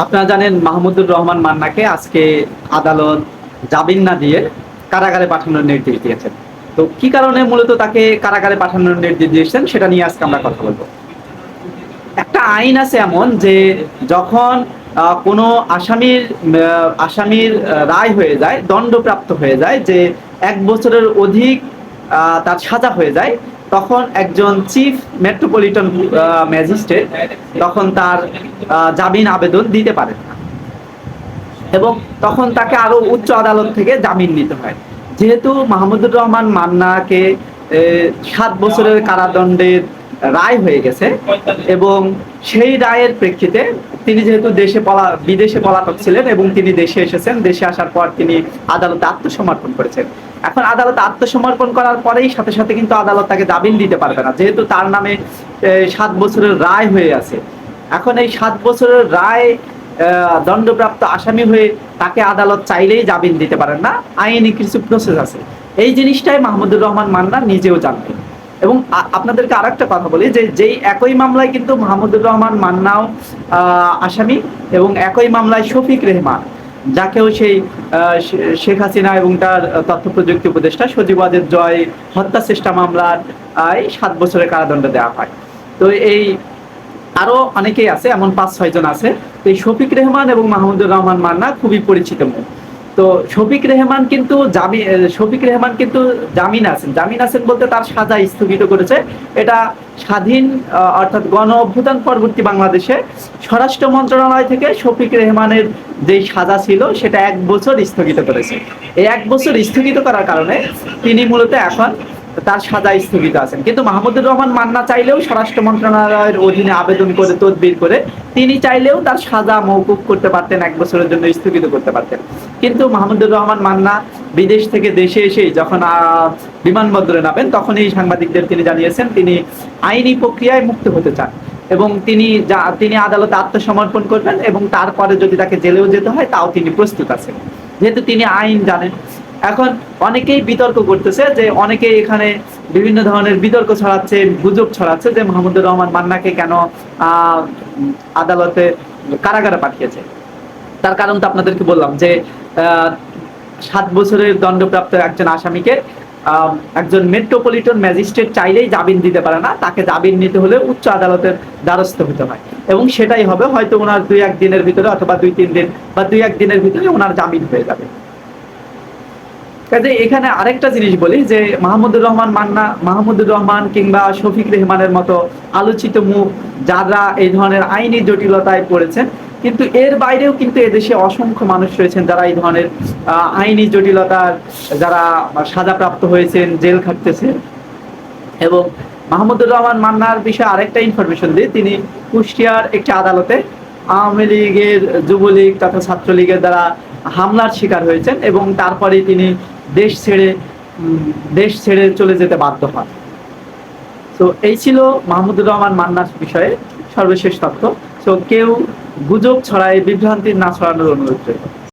আপনারা জানেন মাহমুদুর রহমান মান্নাকে আজকে আদালত জামিন না দিয়ে কারাগারে পাঠানোর নির্দেশ দিয়েছেন। তো কি কারণে মূলত তাকে কারাগারে পাঠানোর নির্দেশ দিয়েছেন সেটা নিয়ে আজকে আমরা কথা বলব। একটা আইন আছে এমন যে যখন কোনো আসামির আসামির রায় হয়ে যায়, দণ্ডপ্রাপ্ত হয়ে যায়, যে এক বছরের অধিক তার সাজা হয়ে যায় তখন একজন চিফ মেট্রোপলিটন ম্যাজিস্ট্রেট তখন তার জামিন আবেদন দিতে পারেন এবং তখন তাকে আরও উচ্চ আদালত থেকে জামিন নিতে হয়। যেহেতু মাহমুদুর রহমান মান্নাকে সাত বছরের কারাদণ্ডের রায় হয়ে গেছে এবং সেই রায়ের প্রেক্ষিতে তিনি যেহেতু দেশে পলা, বিদেশে পলাতক ছিলেন এবং তিনি দেশে এসেছেন, দেশে আসার পর তিনি আদালতে আত্মসমর্পণ করেছেন। এখন আদালতে আত্মসমর্পণ করার পরেই সাথে সাথে কিন্তু আদালত তাকে জামিন দিতে পারবে না, যেহেতু তার নামে সাত বছরের রায় হয়ে আছে। এখন এই সাত বছরের রায় দণ্ডপ্রাপ্ত আসামি হয়ে তাকে আদালত চাইলেই জামিন দিতে পারেন না, আইনি কিছু প্রসেস আছে। এই জিনিসটাই মাহমুদুর রহমান মান্না নিজেও জানতেন। এবং আপনাদেরকে আরেকটা কথা বলি যে যেই একই মামলায় কিন্তু মাহমুদুর রহমান মান্নাও আসামি এবং একই মামলায় শফিক রেহমান, যাকেও সেই শেখ হাসিনা এবং তার তথ্য প্রযুক্তি উপদেষ্টা সজীবাদের জয় হত্যা চেষ্টা মামলার সাত বছরের কারাদণ্ড দেওয়া হয়। তো এই আরও অনেকেই আছে, এমন পাঁচ ছয় জন আছে। তো এই শফিক রেহমান এবং মাহমুদুর রহমান মান্না খুবই পরিচিত মুখ তো শফিক রেহমান কিন্তু জামিন শফিক রেহমান কিন্তু জামিন আছেন। জামিন আছেন বলতে তার সাজা স্থগিত করেছে। এটা স্বাধীন অর্থাৎ গণ অভ্যুত্থান পরবর্তী বাংলাদেশে স্বরাষ্ট্র মন্ত্রণালয় থেকে শফিক রেহমানের যে সাজা ছিল, সেটা এক বছর স্থগিত করেছে। এই এক বছর স্থগিত করার কারণে তিনি মূলত এখন তার সাজা স্থগিত আছেন। কিন্তু মাহমুদুর রহমান মান্না চাইলেও স্বরাষ্ট্র মন্ত্রণালয়ের অধীনে আবেদন করে, তদবির করে তিনি চাইলেও তার সাজা মৌকুব করতে পারতেন, এক বছরের জন্য স্থগিত করতে পারতেন। কিন্তু মাহমুদুর রহমান মান্না বিদেশ থেকে দেশে এসেই যখন বিমানবন্দরে নামেন, তখনই সাংবাদিকদের তিনি জানিয়েছেন, তিনি আইনি প্রক্রিয়ায় মুক্ত হতে চান এবং তিনি যা, তিনি আদালতে আত্মসমর্পণ করবেন এবং তারপরে যদি তাকে জেলেও যেতে হয়, তাও তিনি প্রস্তুত আছেন। যেহেতু তিনি আইন জানেন এখন অনেকেই বিতর্ক করতেছে যে অনেকেই এখানে বিভিন্ন ধরনের বিতর্ক ছড়াচ্ছে, গুজব ছড়াচ্ছে যে মাহমুদুর রহমান মান্নাকে কেন আদালতে কারাগারে পাঠিয়েছে। তার কারণ তো আপনাদেরকে বললাম যে সাত বছরের দণ্ডপ্রাপ্ত একজন আসামিকে একজন মেট্রোপলিটন ম্যাজিস্ট্রেট চাইলেই জামিন দিতে পারে না, তাকে জামিন নিতে হলে উচ্চ আদালতের দ্বারস্থ হতে হয়। এবং সেটাই হবে হয়তো ওনার দুই এক দিনের ভিতরে অথবা দুই তিন দিন বা দুই এক দিনের ভিতরে ওনার জামিন হয়ে যাবে। কাজে এখানে আরেকটা জিনিস বলি যে মাহমুদুর রহমান মান্না, মাহমুদুর রহমান কিংবা শফিক রেহমানের মতো আলোচিত মুখ যারা এই ধরনের আইনি জটিলতায় পড়েছেন, কিন্তু এর বাইরেও কিন্তু এদেশে অসংখ্য মানুষ রয়েছেন যারা এই ধরনের আইনি জটিলতার যারা সাজাপ্রাপ্ত হয়েছেন, জেল খাটতেছেন। এবং মাহমুদুর রহমান মান্নার বিষয়ে আরেকটা ইনফরমেশন দিই, তিনি কুষ্টিয়ার একটি আদালতে আওয়ামী লীগের যুবলীগ তথা ছাত্রলীগের দ্বারা হামলার শিকার হয়েছেন এবং তারপরে তিনি দেশ ছেড়ে দেশ ছেড়ে চলে যেতে বাধ্য হয় তো এই ছিল মাহমুদুর রহমান মান্নার বিষয়ে সর্বশেষ তথ্য। তো কেউ গুজব ছড়ায় বিভ্রান্তির না ছড়ানোর অনুরোধ রইল।